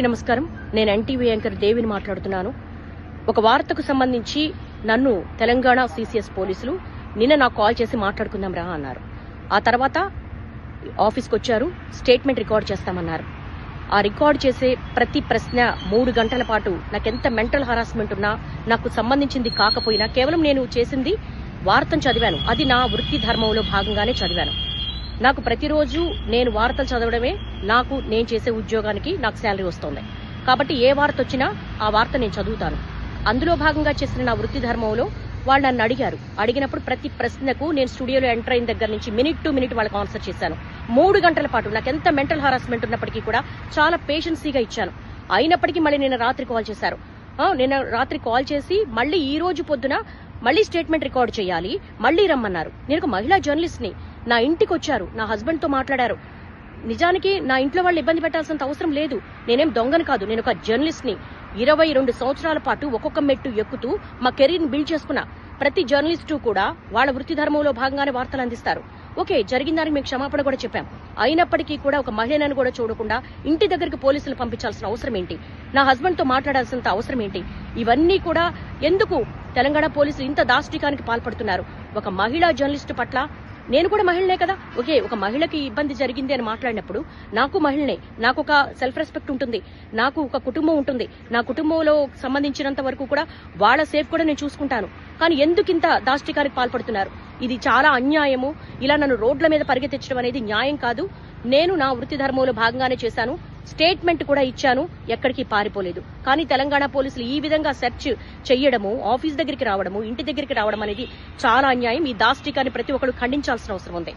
అందరికీ నమస్కారం. నేను ఎన్టీవీ యాంకర్ దేవిని మాట్లాడుతున్నాను. ఒక వార్తకు సంబంధించి నన్ను తెలంగాణ సీసీఎస్ పోలీసులు నిన్న నాకు కాల్ చేసి మాట్లాడుకుందాం రా అన్నారు. ఆ తర్వాత ఆఫీస్కి వచ్చారు స్టేట్మెంట్ రికార్డ్ చేస్తామన్నారు. ఆ రికార్డ్ చేసే ప్రతి ప్రశ్న మూడు గంటల పాటు నాకెంత మెంటల్ హరాస్మెంట్ ఉన్నా నాకు సంబంధించింది కాకపోయినా కేవలం నేను చేసింది వార్తను చదివాను. అది నా వృత్తి ధర్మంలో భాగంగానే చదివాను. నాకు ప్రతిరోజు నేను వార్తలు చదవడమే నాకు నేను చేసే ఉద్యోగానికి నాకు శాలరీ వస్తుంది. కాబట్టి ఏ వార్త వచ్చినా ఆ వార్త నేను చదువుతాను. అందులో భాగంగా చేసిన నా వృత్తి ధర్మంలో వాళ్ళు నన్ను అడిగారు. అడిగినప్పుడు ప్రతి ప్రశ్నకు నేను స్టూడియోలో ఎంటర్ అయిన దగ్గర నుంచి మినిట్ టు మినిట్ వాళ్ళకి ఆన్సర్ చేశాను. మూడు గంటల పాటు నాకు ఎంత మెంటల్ హరాస్మెంట్ ఉన్నప్పటికీ కూడా చాలా పేషెన్సీగా ఇచ్చాను. అయినప్పటికీ మళ్ళీ నిన్న రాత్రి కాల్ చేశారు. నిన్న రాత్రి కాల్ చేసి మళ్ళీ ఈ రోజు పొద్దున మళ్ళీ స్టేట్మెంట్ రికార్డ్ చేయాలి మళ్ళీ రమ్మన్నారు. నేను ఒక మహిళా జర్నలిస్ట్ నా ఇంటికి వచ్చారు నా హస్బెండ్తో మాట్లాడారు. నిజానికి నా ఇంట్లో వాళ్ళు ఇబ్బంది పెట్టాల్సినంత అవసరం లేదు. నేనేం దొంగని కాదు. నేను ఒక జర్నలిస్ట్ని. ఇరవై రెండు సంవత్సరాల పాటు ఒక్కొక్క మెట్టు ఎక్కుతూ మా కెరీర్ని బిల్డ్ చేసుకున్నా ప్రతి జర్నలిస్టు కూడా వాళ్ళ వృత్తి ధర్మంలో భాగంగానే వార్తలు అందిస్తారు. ఓకే జరిగిన దానికి మేము క్షమాపణ కూడా చెప్పాం. అయినప్పటికీ కూడా ఒక మహిళను కూడా చూడకుండా ఇంటి దగ్గరికి పోలీసులు పంపించాల్సిన అవసరం ఏంటి? నా హస్బెండ్తో మాట్లాడాల్సినంత అవసరం ఏంటి? ఇవన్నీ కూడా ఎందుకు తెలంగాణ పోలీసులు ఇంత దాష్టికానికి పాల్పడుతున్నారు? ఒక మహిళా జర్నలిస్టు పట్ల నేను కూడా మహిళనే కదా? ఓకే ఒక మహిళకి ఇబ్బంది జరిగింది అని మాట్లాడినప్పుడు నాకు మహిళనే నాకు ఒక సెల్ఫ్ రెస్పెక్ట్ ఉంటుంది నాకు ఒక కుటుంబం ఉంటుంది నా కుటుంబంలో సంబంధించినంత వరకు కూడా వాళ్ళ సేఫ్ కూడా నేను చూసుకుంటాను. కానీ ఎందుకు ఇంత దాష్టికానికి పాల్పడుతున్నారు? ఇది చాలా అన్యాయము. ఇలా నన్ను రోడ్ల మీద పరిగెత్తించడం అనేది న్యాయం కాదు. నేను నా వృత్తి ధర్మంలో భాగంగానే చేశాను. స్టేట్మెంట్ కూడా ఇచ్చాను ఎక్కడికి పారిపోలేదు. కానీ తెలంగాణ పోలీసులు ఈ విధంగా సెర్చ్ చేయడము ఆఫీస్ దగ్గరికి రావడము ఇంటి దగ్గరికి రావడం అనేది చాలా అన్యాయం. ఈ దాష్టికాన్ని ప్రతి ఒక్కరు ఖండించాల్సిన అవసరం ఉంది.